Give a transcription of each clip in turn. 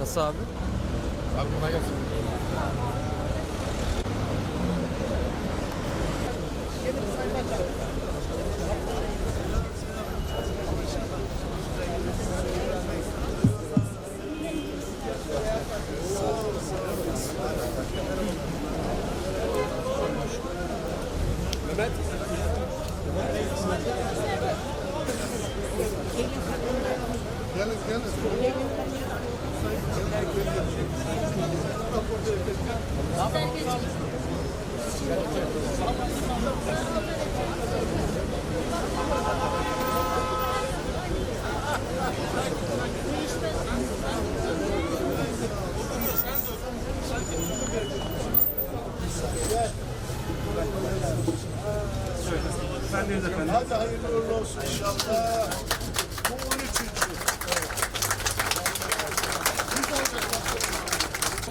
Nasıl abi? Abi kolay gelsin. Gelin gelin. Hadi hayırlı olsun inşallah. Bu 13.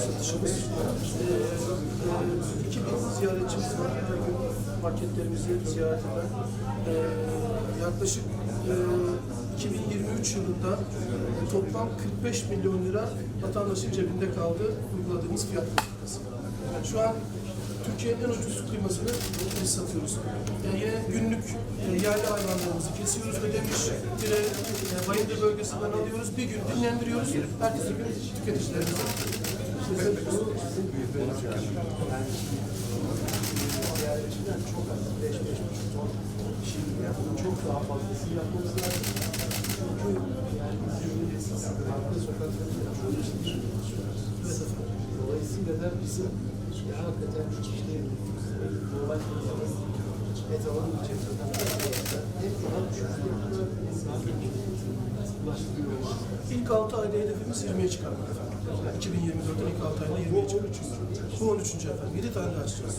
Satışımız eee, 2000 ziyaretçimiz. Her gün marketlerimizi ziyaret eden. Yaklaşık eee, 2023 yılında toplam 45 milyon lira vatandaşın cebinde kaldı uyguladığımız fiyat politikası. Şu an Türkiye'nin en ucuz kıymasını biz satıyoruz. Yani yine günlük e, yerli hayvanlarımızı kesiyoruz, ödemiş, bire, e, bayındır bölgesinden alıyoruz. Bir gün dinlendiriyoruz, ertesi gün tüketicilerimize. çok az, 5 5 ton şimdi çok daha fazlasını yapmamız lazım. Çünkü yani bizim arka sokaklarda çok efendim. Dolayısıyla da bizim ya hakikaten işte normal insanın et alamayacak kadar hep daha düşük. İlk 6 ayda hedefimiz 20'ye çıkarmak efendim. 2024'ten ilk 6 ayda 20'ye çıkarmak. Bu 13. efendim. 7 tane daha açacağız.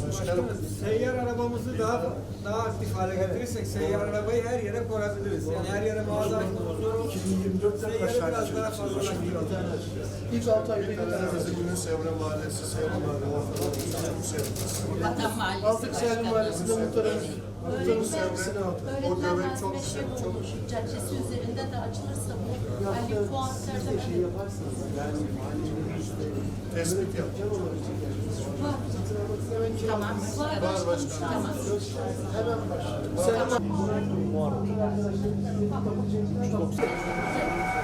Seyyar arabamızı daha daha aktif hale getirirsek seyyar arabayı her yere koyabiliriz. Yani her yere mağaza açmamız zor olur. 2024'ten kaç Seyyarı biraz daha açıyoruz? fazla tane açacağız. İlk 6 ayda 7 tane açacağız. Sevre Mahallesi, Sevre Mahallesi, Vatan Mahallesi Altık Sevre Mahallesi'nde muhtarın muhtarın servisini aldık. Öğretmen Nazım Beşeroğlu Caddesi üzerinde de açılırsa bu hani fuarlarda şey yaparsanız yani tespit yapacağım. Tamam. Var. Tamam. Hemen başlayalım.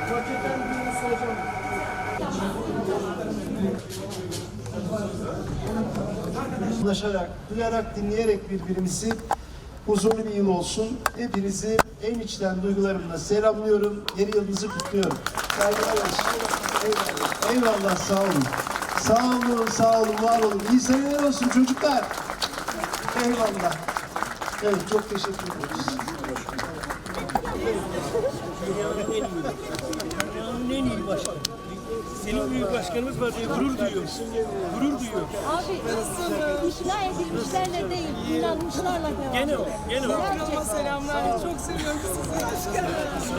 Paketten birini soracağım. Anlaşarak, duyarak, dinleyerek birbirimizi huzurlu bir yıl olsun. Hepinizi en içten duygularımla selamlıyorum. Yeni yılınızı kutluyorum. Saygılar olsun. Eyvallah. Eyvallah, sağ olun. Sağ olun, sağ olun, var olun. İyi seneler olsun çocuklar. Eyvallah. Evet, çok teşekkür ederiz. Dünyanın en iyi başkanı. Senin büyük başkanımız var diye gurur duyuyor. Gurur duyuyor. Abi ikna edilmişlerle değil, inanmışlarla devam. Gene o, gene o. Gerçekten. Selamlar. Çok seviyorum sizi. Başkanım.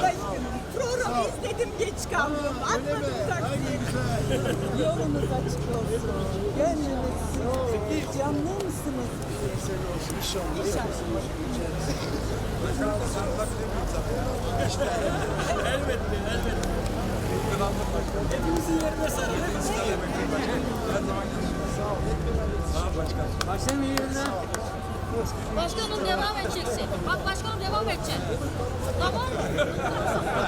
Başkanım. Programı izledim geç kaldım. Atmadım taksiyi. Yolunuz açık olsun. Gönlünüz canlı mısınız? Elbette, elbette. Hepimizin yerine sarılır. Başkanım iyi günler. Başkanım devam edeceksin. Bak başkanım devam edecek. Tamam mı?